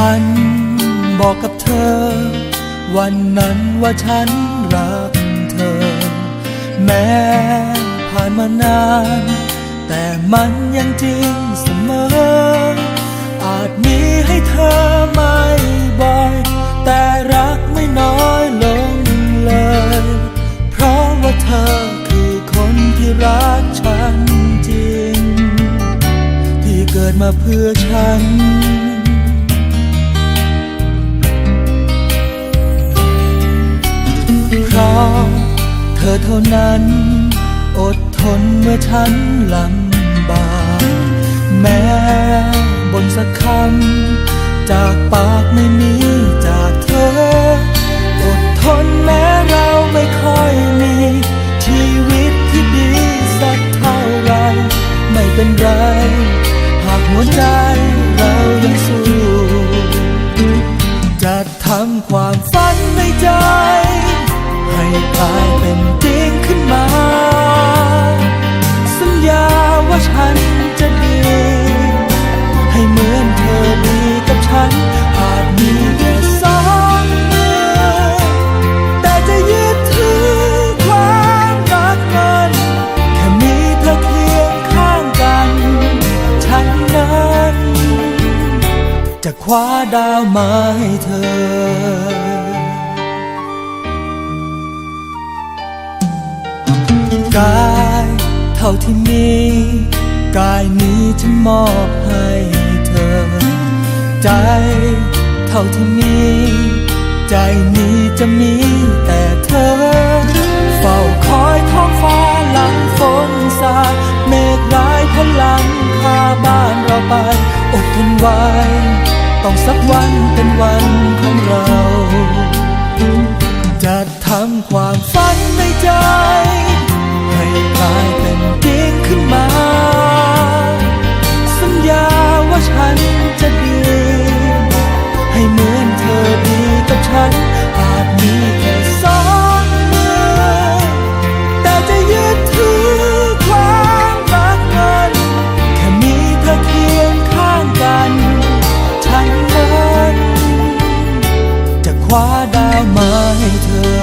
ฉันบอกกับเธอ วันนั้นว่าฉันรักเธอ แม้ผ่านมานาน แต่มันยังจริงเสมอ อาจมีให้เธอไม่บ่อย แต่รักไม่น้อยลงเลย เพราะว่าเธอคือคนที่รักฉันจริง ที่เกิดมาเพื่อฉัน เธอเท่านั้น อดทนเมื่อฉันลำบากแม้บนสักคำจากปากไม่มี จะคว้าดาวมาให้เธอกายเท่าที่มีกายนี้ฉันมอบให้เธอ ใจเท่าที่มีใจนี้จะมีแต่เธอ เฝ้าคอยท้องฟ้าหลังฝนสาดเมฆร้ายพลังคาบ้านเราไปอดทนไว้ ต้องสักวันเป็นวันของเรา จะทำความฝันในใจ ให้กลายเป็นจริงขึ้นมา สัญญาว่าฉันจะดี ให้เหมือน คว้าดาวมาให้เธอ